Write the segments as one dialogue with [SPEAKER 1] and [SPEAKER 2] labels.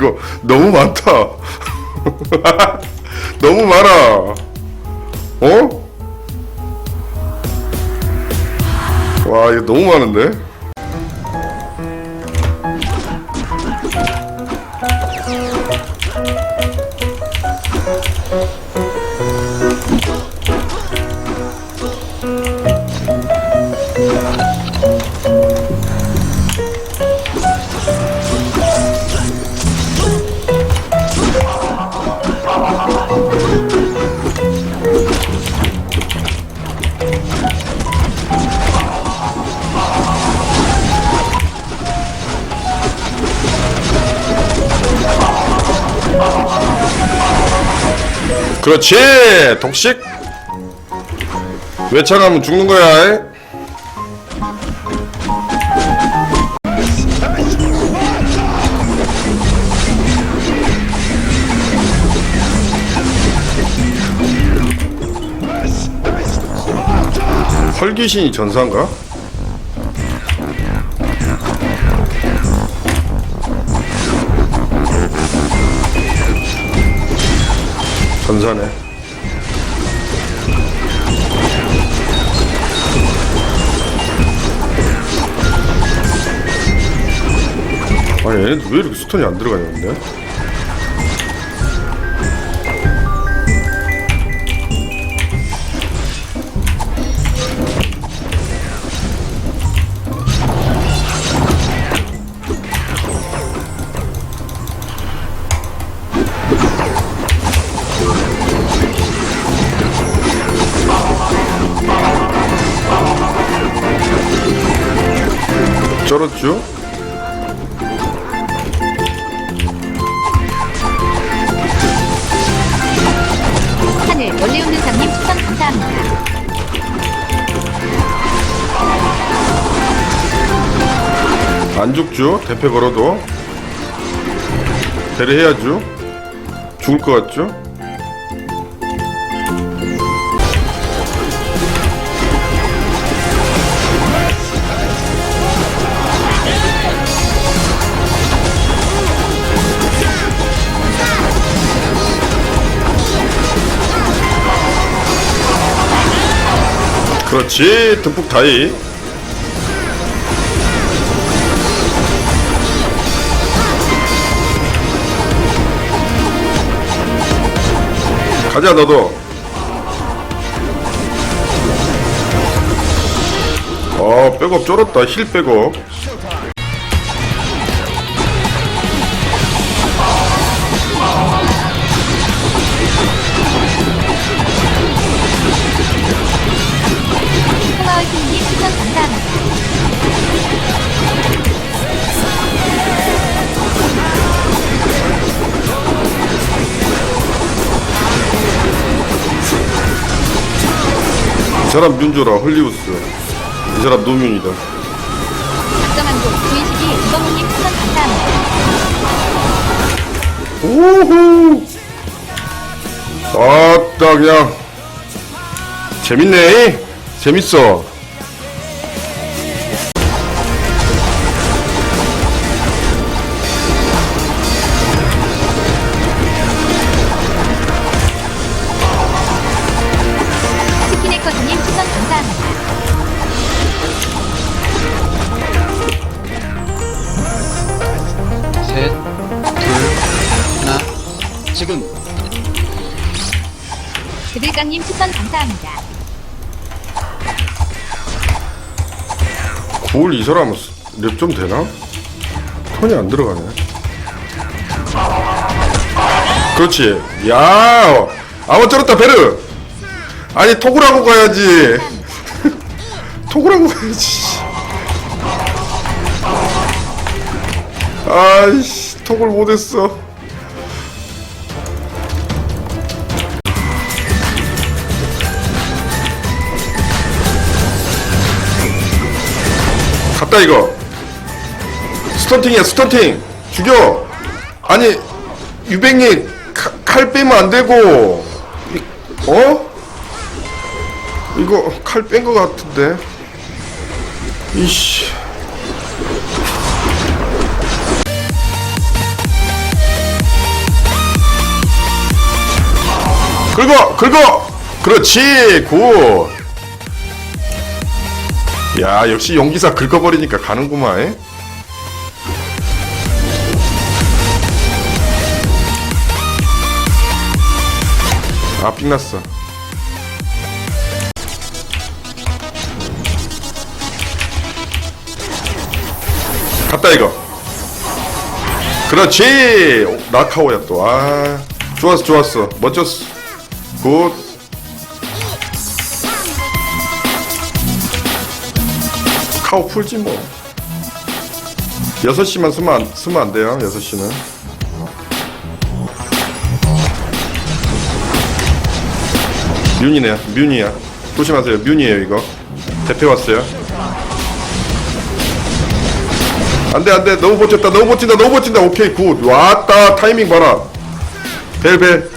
[SPEAKER 1] 이거 너무 많다 너무 많아 어? 와 이거 너무 많은데? 그렇지 독식 외창하면 죽는 거야 에? 헐귀신이 전사인가? 전사네 아니 얘네들 왜 이렇게 스톤이 안 들어가냐 근데? 쩔었죠?
[SPEAKER 2] 하늘 원래 없는 장님 추천 감사합니다.
[SPEAKER 1] 안 죽죠? 대패 걸어도 대리해야죠 죽을 것 같죠? 그렇지 듬뿍 다이. 가자 너도. 어 백업 쩔었다 힐 백업 이 사람 윤조라 헐리우스. 이 사람 노면이다.
[SPEAKER 2] 박정한도 주인식이 이범우님 추천 감사합니다.
[SPEAKER 1] 오호! 아따 그냥. 재밌네. 재밌어
[SPEAKER 2] 님 추천 감사합니다.
[SPEAKER 1] 구울 이 사람 랩 좀 되나? 톤이 안 들어가네. 그렇지. 야 아마 쩔었다 베르. 아니 토굴하고 가야지. 토굴하고 가야지. 아이씨 토굴 못했어 갔다 이거. 스턴팅이야 스턴팅. 죽여. 아니 유백이 칼, 칼 빼면 안 되고. 이, 어? 이거 칼 뺀 거 같은데. 이씨. 긁어 긁어. 그렇지 굿. 야 역시 용기사 긁어버리니까 가는구만 에? 아 삑났어. 갔다 이거. 그렇지! 라카오야 또아 좋았어 좋았어. 멋졌어. 굿 카오 풀지 뭐. 6시만 쓰면 안, 쓰면 안 돼요 6시는. 뮨이네요 뮨이야. 조심하세요 뮨이에요 이거. 대패 왔어요. 안 돼 안 돼 너무 버텼다 너무 버틴다 너무 버틴다. 오케이 굿. 왔다 타이밍 봐라. 벨벨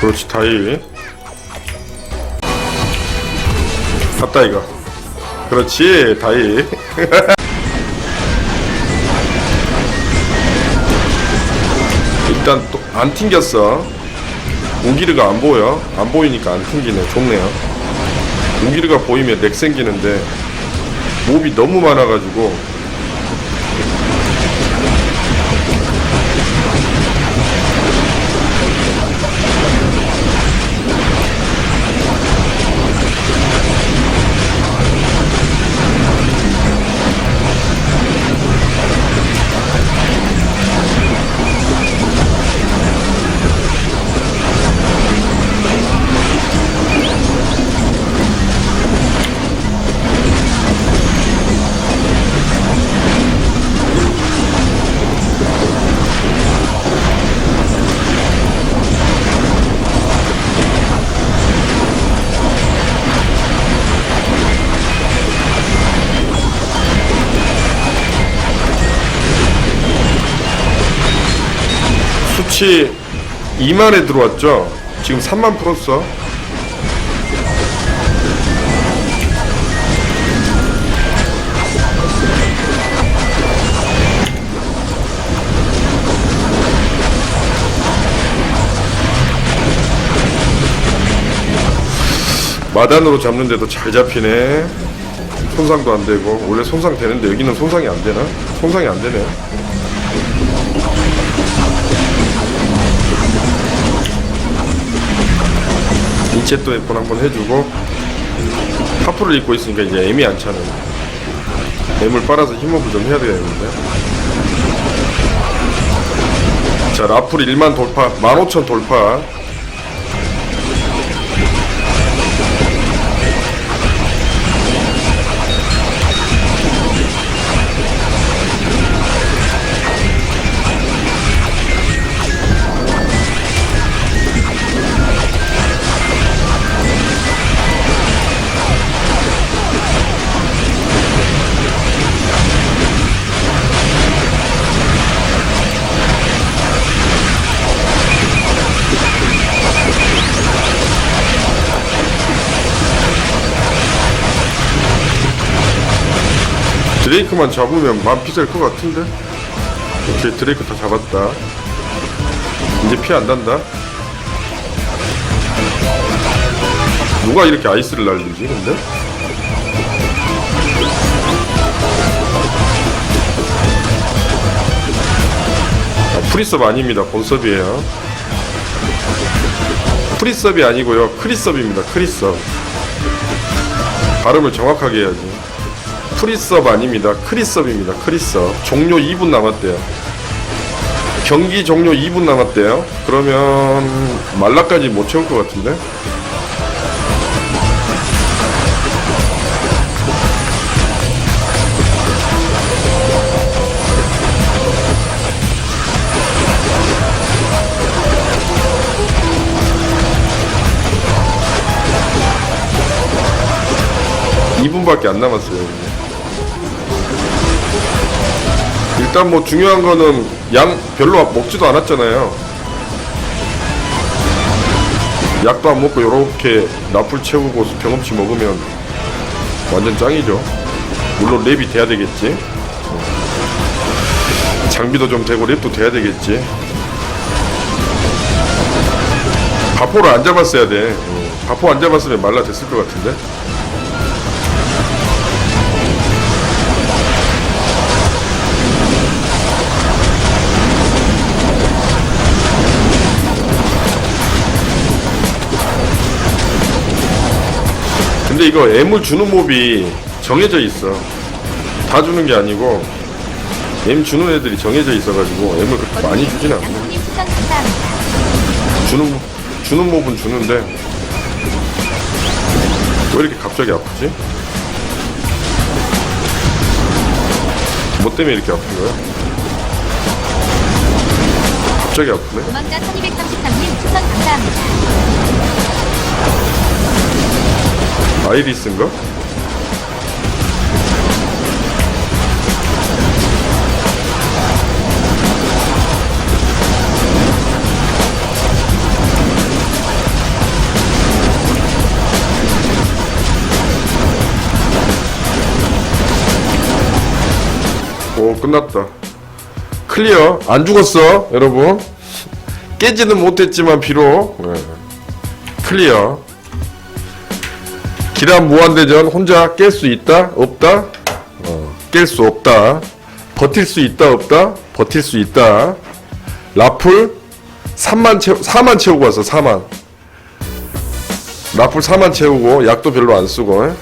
[SPEAKER 1] 그렇지 다이 갔다 이거 그렇지 다이 일단 또 안 튕겼어. 우기르가 안 보여. 안 보이니까 안 튕기네. 좋네요. 우기르가 보이면 렉 생기는데 몹이 너무 많아가지고 수치 2만에 들어왔죠. 지금 3만 풀었어. 마단으로 잡는데도 잘 잡히네. 손상도 안 되고 원래 손상 되는데 여기는 손상이 안 되나? 손상이 안 되네. 인체 또 앱폰 한번 해주고 파프를 입고 있으니까 이제 애미 안 차는. 애물 빨아서 힘업을 좀 해야 되겠는데. 자 라풀 1만 돌파 15,000 돌파 드레이크만 잡으면 만 피살 것 같은데? 오케이 드레이크 다 잡았다. 이제 피 안 난다? 누가 이렇게 아이스를 날리지 근데? 아, 프리섭 아닙니다 본섭이에요. 프리섭이 아니고요 크리섭입니다 크리섭. 발음을 정확하게 해야지 프리섭 아닙니다. 크리섭입니다. 크리섭. 종료 2분 남았대요. 경기 종료 2분 남았대요. 그러면 말라까지 못 채울 것 같은데? 이분밖에안 남았어요. 일단 뭐 중요한 거는 양 별로 먹지도 않았잖아요. 약도 안 먹고 요렇게 라풀 채우고 경험치 먹으면 완전 짱이죠. 물론 랩이 돼야 되겠지. 장비도 좀 되고 랩도 돼야 되겠지. 바포를 안 잡았어야 돼. 어, 바포 안 잡았으면 말라 됐을 것 같은데 근데 이거 M을 주는 몹이 정해져 있어. 다 주는 게 아니고 M 주는 애들이 정해져 있어가지고 M을 그렇게 많이 주진 않고
[SPEAKER 2] 장군님 추천 감사합니다.
[SPEAKER 1] 주는 주는 몹은 주는데 왜 이렇게 갑자기 아프지? 뭐 때문에 이렇게 아픈 거야? 갑자기 아프네.
[SPEAKER 2] 도망자 1233님 추천 감사합니다.
[SPEAKER 1] 아이리스인가? 오 끝났다. 클리어. 안 죽었어 여러분. 깨지는 못했지만 비록. 예. 클리어 기란 무한대전 혼자 깰 수 있다? 없다? 어, 깰 수 없다. 버틸 수 있다? 없다? 버틸 수 있다. 라풀 3만 채 4만 채우고 왔어. 4만. 라풀 4만 채우고 약도 별로 안 쓰고 예?